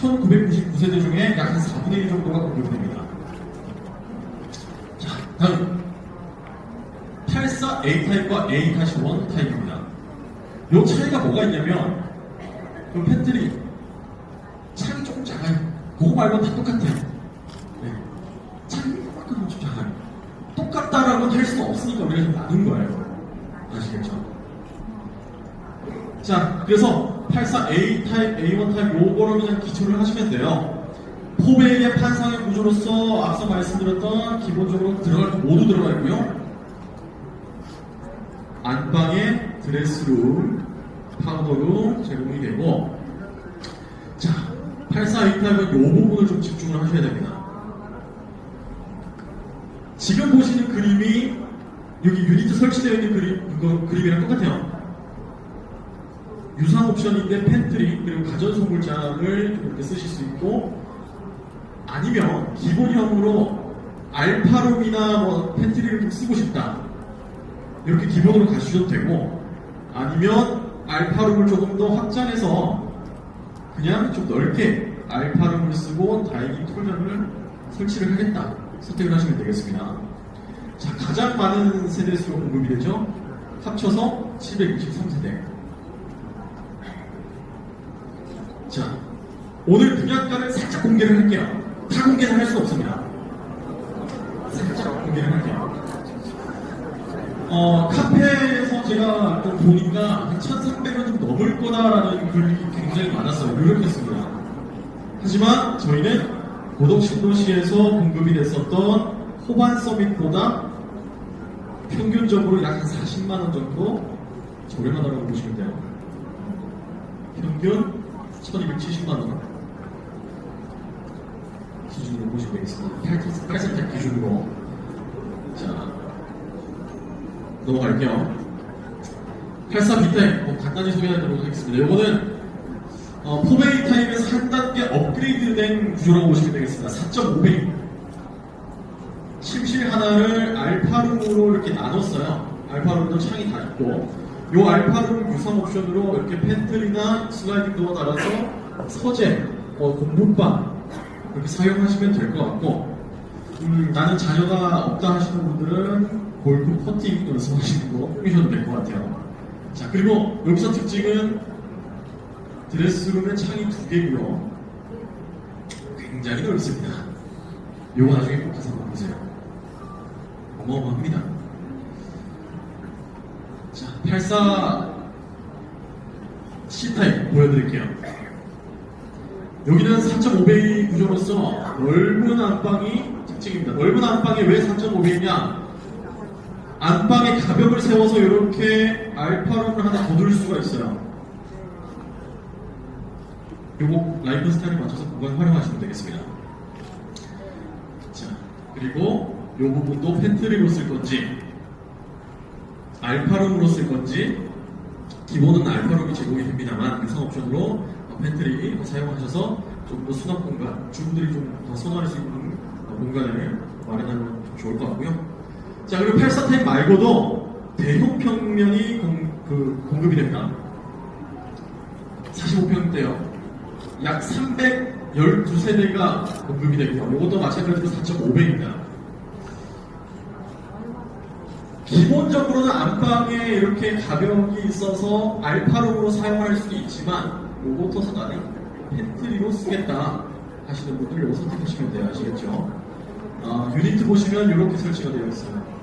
1999세대 중에 약 한 4분의 1 정도가 공급됩니다. 자, 다음. 84 A 타입과 A 다시 1 타입입니다. 요 차이가 뭐가 있냐면, 그 팬들이 창이 조금 작아요. 그거 말고는 다 똑같아요. 네. 창이 조금 좀 작아요. 똑같다라고 할 수는 없으니까 우리가 좀 나눈 거예요. 아시겠죠? 자, 그래서 84A 타입, A1 타입 요거로 그냥 기초를 하시면 돼요. 포백의 판상의 구조로서 앞서 말씀드렸던 기본적으로 들어갈 거 모두 들어가 있고요. 안방에 드레스룸, 파우더룸 제공이 되고 자, 84A 타입은 요 부분을 좀 집중을 하셔야 됩니다. 지금 보시는 그림이 여기 유니트 설치되어 있는 그림, 그거, 그림이랑 똑같아요. 유상 옵션인데 팬트리 그리고 가전 소물장을 이렇게 쓰실 수 있고 아니면 기본형으로 알파룸이나 뭐 팬트리를 좀 쓰고 싶다 이렇게 기본으로 가셔도 되고 아니면 알파룸을 조금 더 확장해서 그냥 좀 넓게 알파룸을 쓰고 다이닝 톨장을 설치를 하겠다 선택을 하시면 되겠습니다. 자 가장 많은 세대 수가 공급이 되죠. 합쳐서 763세대. 자, 오늘 분양가를 살짝 공개를 할게요. 다 공개는 할수 없습니다. 살짝 공개를 할게요. 어, 카페에서 제가 또 보니까 한 1,300원 좀 넘을 거다라는 글이 굉장히 많았어요. 노력했습니다. 하지만 저희는 고덕 신도시에서 공급이 됐었던 호반 서밋보다 평균적으로 약한 40만 원 정도 저렴하다고 보시면 돼요. 평균 1270만 원 기준으로 보시면 되겠습니다. 8선택 기준으로 자 넘어갈게요. 84B 타입 뭐 간단히 소개하도록 하겠습니다. 이거는 어, 포베이 타입에서 한 단계 업그레이드된 구조라고 보시면 되겠습니다. 4.5배 침실 하나를 알파룸으로 이렇게 나눴어요. 알파룸도 창이 다 있고 이 알파룸 유상 옵션으로 이렇게 팬트리나 슬라이딩 도어 달아서 서재, 어, 공부방 이렇게 사용하시면 될 것 같고 음, 나는 자녀가 없다 하시는 분들은 골프 퍼팅 연습하시는 거 꾸미셔도 될 것 같아요. 자 그리고 여기서 특징은 드레스룸에 창이 두 개고요. 굉장히 넓습니다. 요거 나중에 꼭 가서 한번 보세요. 어마어마합니다. 자, 84 C타입 보여드릴게요. 여기는 4.5배 구조로서 넓은 안방이 특징입니다. 넓은 안방에 왜 4.5배이냐? 안방에 가벽을 세워서 이렇게 알파룸을 하나 더둘 수가 있어요. 요거 라이프 스타일에 맞춰서 공간 활용하시면 되겠습니다. 자, 그리고 요 부분도 팬트리로 쓸 건지, 알파룸으로 쓸 건지, 기본은 알파룸이 제공이 됩니다만, 유상 옵션으로 팬트리 사용하셔서 좀 더 수납 공간, 주부들이 좀 더 선호할 수 있는 공간을 마련하면 좀 좋을 것 같고요. 자, 그리고 84 타입 말고도 대형 평면이 공, 그, 공급이 됩니다. 45평대요. 약 312세대가 공급이 되고요. 이것도 마찬가지로 4.5배입니다. 기본적으로는 안방에 이렇게 가벽이 있어서 알파룸으로 사용할 수도 있지만 이것도 나는 팬트리로 쓰겠다 하시는 분들 이거 선택하시면 돼요. 아시겠죠? 아, 유니트 보시면 이렇게 설치가 되어 있어요.